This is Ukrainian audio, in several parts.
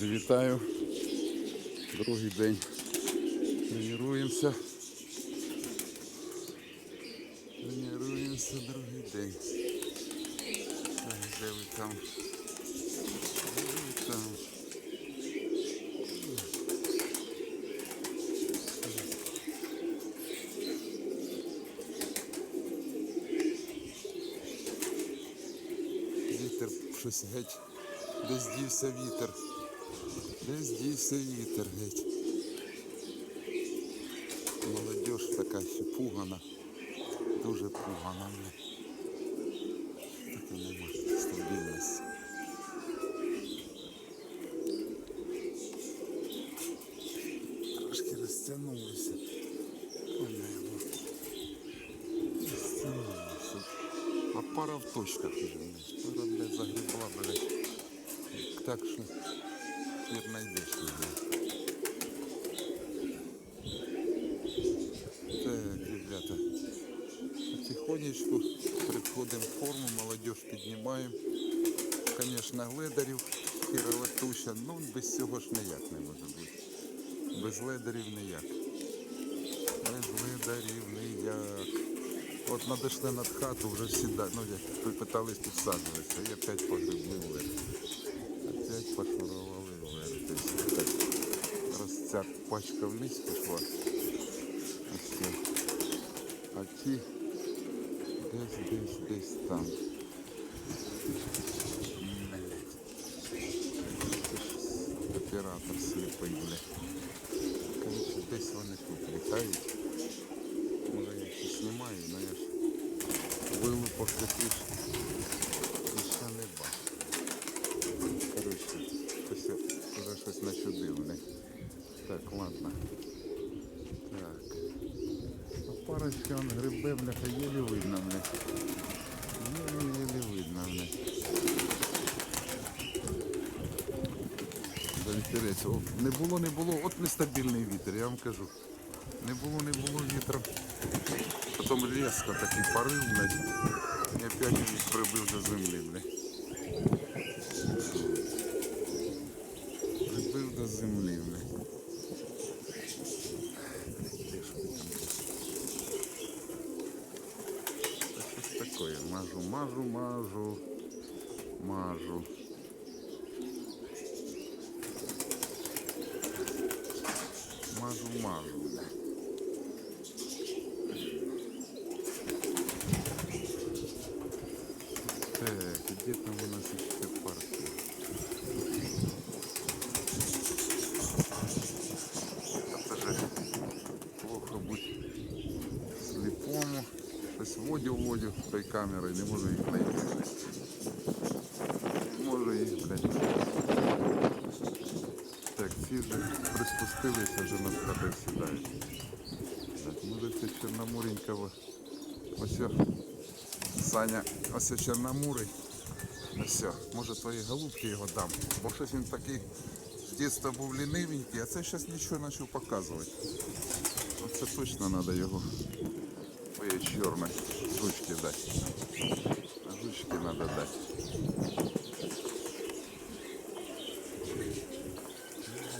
Друзі, вітаю. Другий день тренуємося. Тренуємося другий день. Так, де ви там? Де ви там? Вітер щось геть. Десь дівся вітер. Десь дівся вітер геть. Молодіж така ще пугана. Дуже пугана. бля. Таке нема стабільності. Трошки розтягнулися. Розтягнулися. А пара в точках уже. Пара, блядь, загребла, блядь. Так що хер знайдеш її. Так, ребята. Потихонечку приходимо в форму, молодежь піднімаємо. Конечно, гледарів, Кіра Латуся, ну без цього ж ніяк не може бути. Без ледарів ніяк. Без ледарів ніяк. От надійшли над хату, вже всі, ну як попитались підсаджуватися, і опять погребли вверх. пачка вниз пішла. Ось це. А ті десь, десь, десь там. Блядь. Це ж Оператор сліпий, бля. Короче, десь вони тут літають. Може я їх і знімаю, але я ж вилупав таких парочка он грибе, бляха, еле видно, бля. Еле-еле видно, бля. За вітерець. О, не було, не було, от нестабільний вітер, я вам кажу. Не було, не було вітру. Потім різко такий порив, блядь. І опять їх прибив до землі, блядь. Прибив до землі, блядь. Де ж ви там десь? Та щось таке. Мажу, мажу, мажу. Мажу. Мажу, мажу, блядь. Так, где там у нас еще парки? Это же плохо быть слепому. Щось водю той камерою, не можу їх знайти. Не можу їх, блядь. Так, ці вже приспустилися, вже на хати сідають. Так, може це Чорноморенького. Ось Саня, ось Чорномурий. Ось, може твої голубки його дам. Бо щось він такий з дитинства був лінивенький, а це зараз нічого почав показувати. Оце точно треба його твоєї чорної жучки дати. А Жучки треба дати.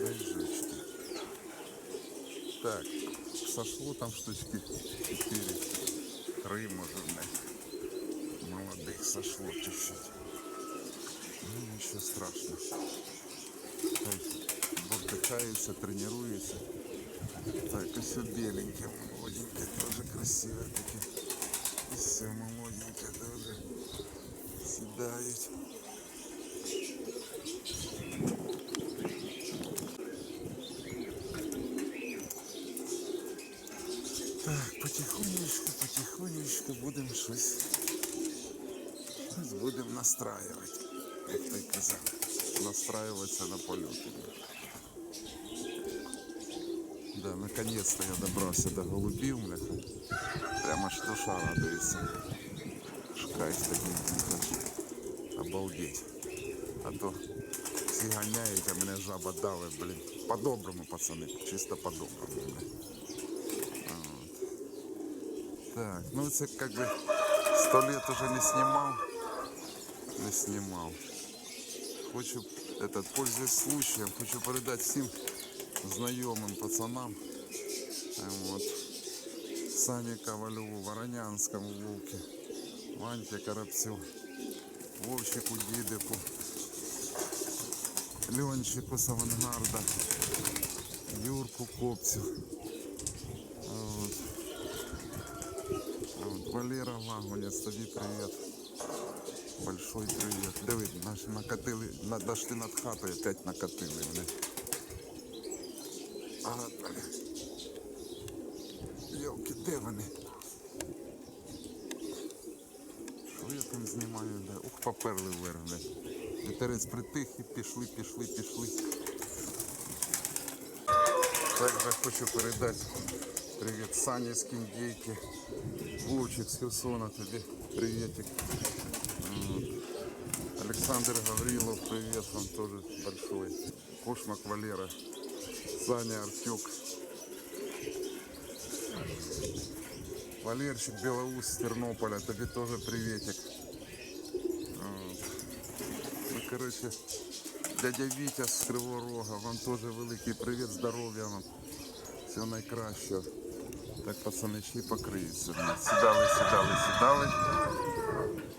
Дай жучки. Так, сошло там штучки 4. Три, може, блядь. Молодых сошло чуть-чуть. Ну, ничего страшного. Так, Бордыхается, тренируется. Так, и все беленькое, молоденькое, тоже красивое таке. Все молоденькое тоже седают. Так, потихонечку, потихонечку будемо щось. Будемо настраювати. Як той казав. Настраюватися на польоти. Да, наконец-то я добрався до голубів, бляха. Прямо аж душа радується. Шукаєш такий діка. Обалдеть. А то всі ганяють, а мене жаба дави, блін. По-доброму, пацани. Чисто по-доброму, блін. Так, ну це как бы сто лет уже не снимал. Не снимал. хочу, этот, пользуясь случаем, хочу передати всім Знайомим пацанам. Вот. Сані Ковальову, Воронянському Вовке, Ваньке Коробцю, Вовчику Дідику, Льончику з авангарда, Юрку Копцю. Вот. Вот Валера Лагунец, тобі привіт. Большой привіт. Диви, наші накатили, дошли над хатою, опять накатили вони. Ага. Йолки, де вони? Що я там знімаю? Да? Ух, поперли вверх, бля. Вітерець притих і пішли, пішли, пішли. Также хочу передати привіт Сані з Кіндійки. Вовчик з Херсона тобі приветик. Вот. Александр Гаврилов, привет вам тоже большой. Кошмак Валера, Саня Артюк. Валерчик Белоус с Тернополя, тебе тоже приветик. Вот. Ну, короче, дядя Вітя з Кривого Рога, вам теж великий привіт, здоров'я вам. Всього найкращого. Так, пацани, ще й покриються. Сідали, сідали, сідали.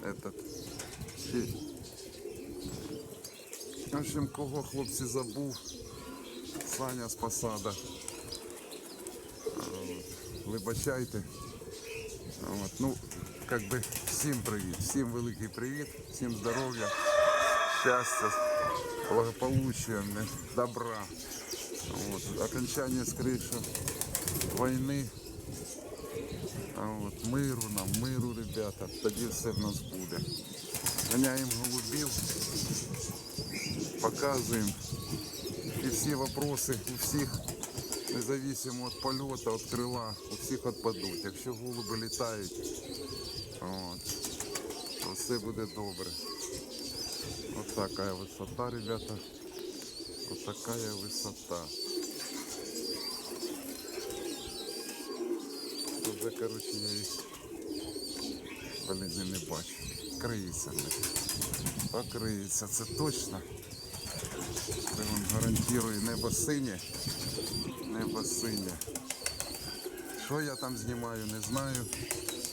Этот. Ще. В общем, кого хлопці забув. Саня з посада. А, от. Вибачайте. А, От. Ну, как би всім привіт, всім великий привіт, всім здоров'я, щастя, благополучия, не, добра. Вот. Окончание, скорее всего, войны. А от, миру нам, миру, ребята, тоді все в нас буде. Ганяємо голубів, показуємо. І всі вопроси у всіх, независимо від польоту, від крила, у всіх відпадуть. Якщо голуби літають, от, то все буде добре. Ось така висота, ребята. Ось така висота. Вже, коротше, я їх блін, не, не бачу. Криється. Покриється, це точно. Це вам гарантую небо синє. Небо синє. Що я там знімаю, не знаю.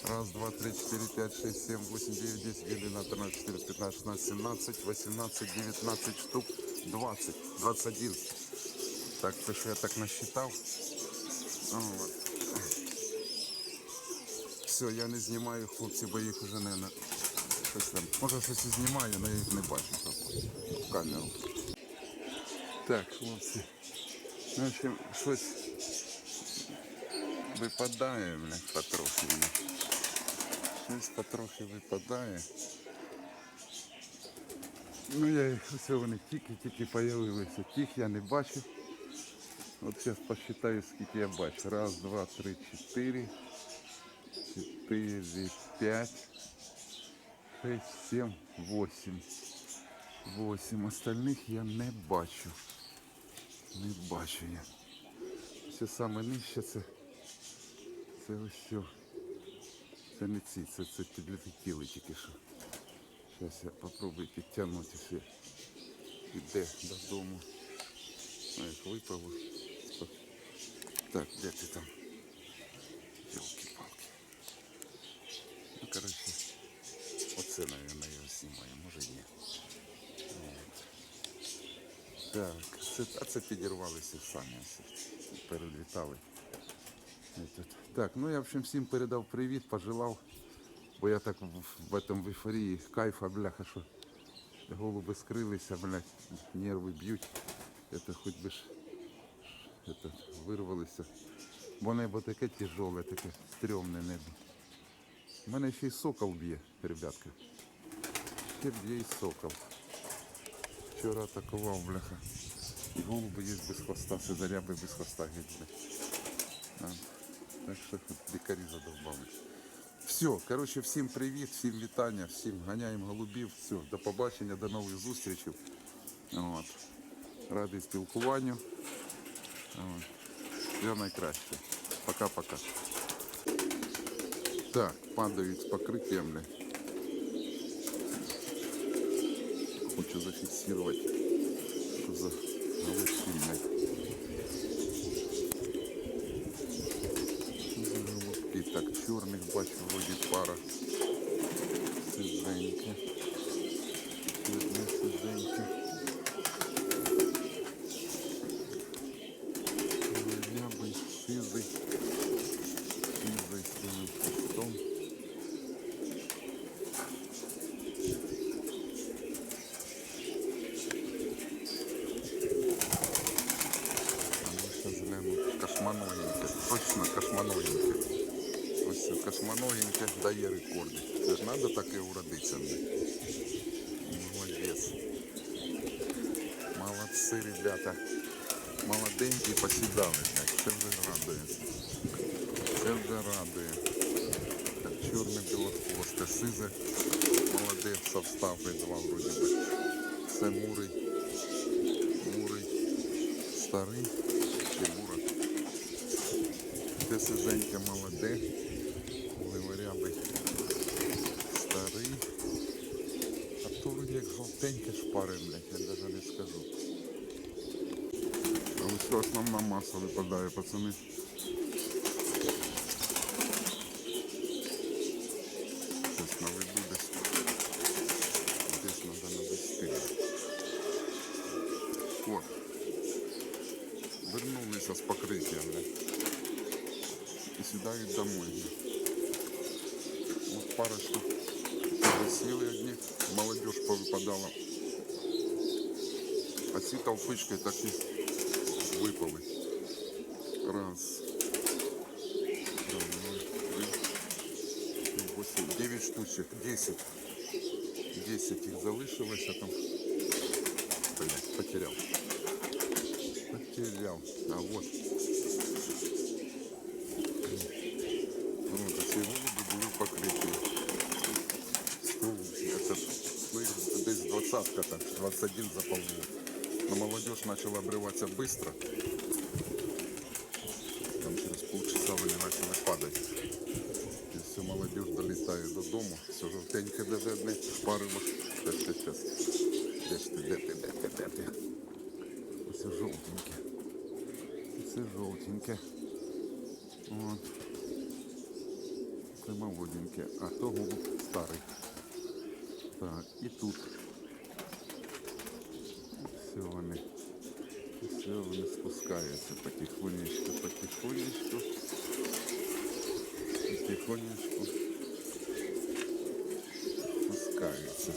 Раз, два, три, четыре, пять, шесть, семь, восемь, девять, десять, одиннадцать, тринадцать, четырнадцать, пятнадцать, шестнадцать, семнадцать, восемнадцать, девятнадцать штук, двадцать, двадцать один. Так, це що я так насчитав. Вот. Все, я не знімаю хлопці, бо їх вже не щось там. Може щось і знімаю, але я їх не бачу в камеру. Так, хлопці. В общем, щось випадає, блядь, потрохи. Щось потрохи випадає. Ну я їх все вони тільки-тільки появилися. Тих я не бачив. От зараз посчитаю, скільки я бачу. Раз, два, три, чотири. Чотири, п'ять, шесть, сім, восемь. 8. Остальних я не бачу. Не бачу я. Все саме нижче це це ось що. Це не ці, це це підлетіли тільки що. Зараз я попробую підтягнути все. Іде додому. Ой, випав. Так, де ти там? Так, це, а це підірвалися самі. ось, Перелітали. Этот. Так, ну я в общем всім передав привіт, пожелав. Бо я так в, в этом в ейфорії кайфа, бляха, що голуби скрилися, блядь, нерви б'ють. Это хоч би ж это, вирвалися. Бо небо таке тяжеле, таке стрьомне небо. У мене ще й сокол б'є, ребятка. Ще б'є і сокол. Вчора атакував, бляха. І голуби є без хвоста, сизаряби без хвоста геть. Так що лікарі задовбали. Все, коротше, всім привіт, всім вітання, всім ганяємо голубів. Все, до побачення, до нових зустрічей. От. Радий спілкуванню. От. Всього найкраще. Пока-пока. Так, падають з покриттям. Хочу зафиксировать, что за голубки. Голубки? Так, черных бачу, вроде пара. Сизенькі. Одне Кашманогеньке. Точно кашманогеньке. Ось це кашманогеньке дає рекорди. Це ж треба таке уродитися. Молодець. Молодці, ребята. Молоденькі посідали. Це вже радує. Це вже радує. Так, чорне білохвосте, сизе. Молодець, совстави два вроді би. Це мурий. Мурий. Старий. Це сизеньке молоде. Ливорябий. Старий. А то вроді як жовтеньке шпари, блядь, я навіть не скажу. А ось основна маса випадає, пацани. От парочку засіли одні, молодежь повипадала. А ці толпички так і випали. Раз. Два, три, восемь, дев'ять штучок, десять. Десять їх залишилося там. Блять, потеряв. Потеряв. А вот. Вот, Десь там, 21 заполнил. Но молодежь начала обрываться быстро. Там через полчаса вони почали падати. І все, молодежь долітає додому. Все жовтеньке даже одне шпарило. Щас, щас, щас. Де ж ти, де ти, де ти, де? Все жовтеньке. Все жовтеньке. От. Це молоденьке, а то голуб старий. Так, і тут. Все вони. Все вони спускаються потихонечку, потихонечку. Потихонечку спускаються.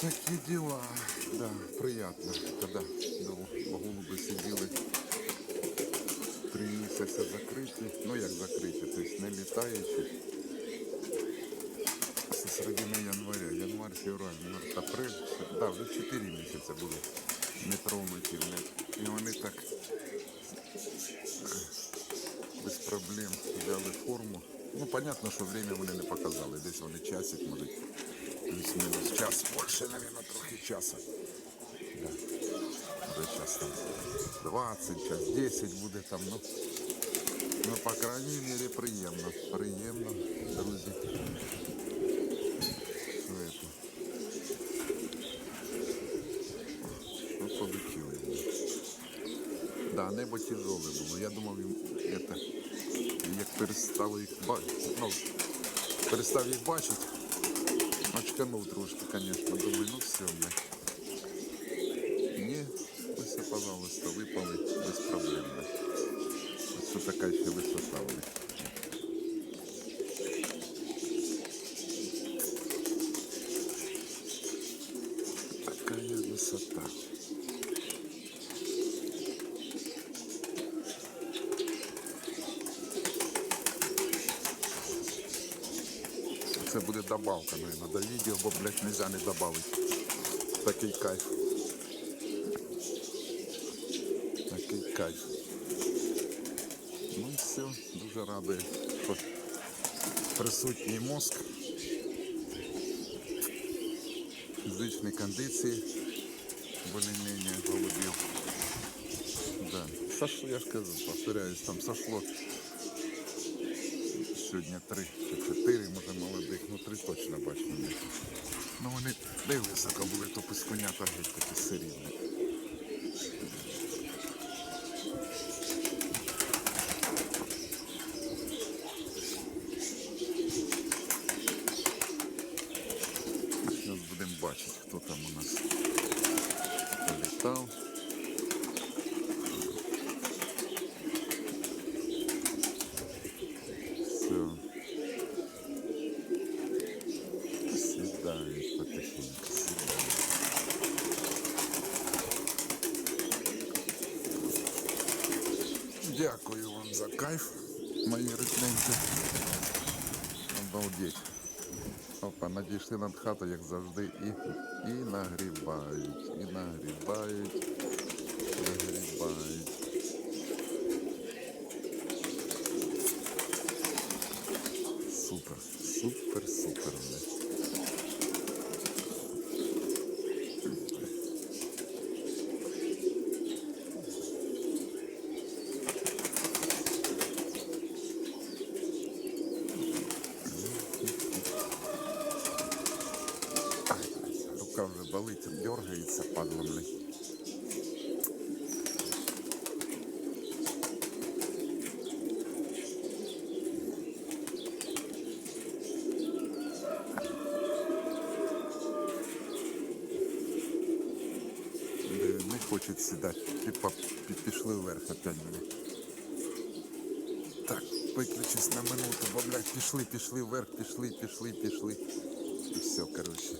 Такие дела. Да, приятно, когда дома голуби сиділи три місяці закриті. Ну як закриті, тобто не літаючи. З середини января, январь, февраль, март, апрель. Да, вже 4 місяці були не блядь. І вони так без проблем взяли форму. Ну, понятно, що время вони не показали. Десь вони часик, може, плюс-мінус час. Більше, мабуть, трохи часу. Да. Буде час там 20, час 10 буде там. Ну, ну по крайній мірі, приємно. Приємно, друзі. Ну, полетіли. Да, небо тяжеле було. Я думав, это, як перестали їх бачити, ну, перестав їх бачити, очканув трошки, звісно, думаю, ну все, блядь. Ні, ось, пожалуйста, випали без проблем. Ось така ще висота добавка, наверное, до відео, бо, блядь, нельзя не добавити. Такий кайф. Такий кайф. Ну і все, дуже радує, що присутній мозк, фізичні кондиції, более-менее голубів. Да. Сошло, я ж кажу, повторяюсь, там сошло Сьогодні три чи чотири, може молодих, ну три точно бачу. не. Ну вони де високо були, то пискунята геть такі серійні. Зараз будемо бачити, хто там у нас політав. Все. Сідають потихеньку, сідають. Дякую вам за кайф, мої рідненькі. Обалдеть. Опа, надійшли над хату, як завжди, і, і нагрібають, і нагрібають, нагрібають. Рука вже болить, дергається, падла, блядь. Е, Не хочуть сідати. Типа пішли вверх опять, блядь. Так, виключусь на минуту, бо, блядь, пішли, пішли вверх, пішли, пішли, пішли. І все, коротше.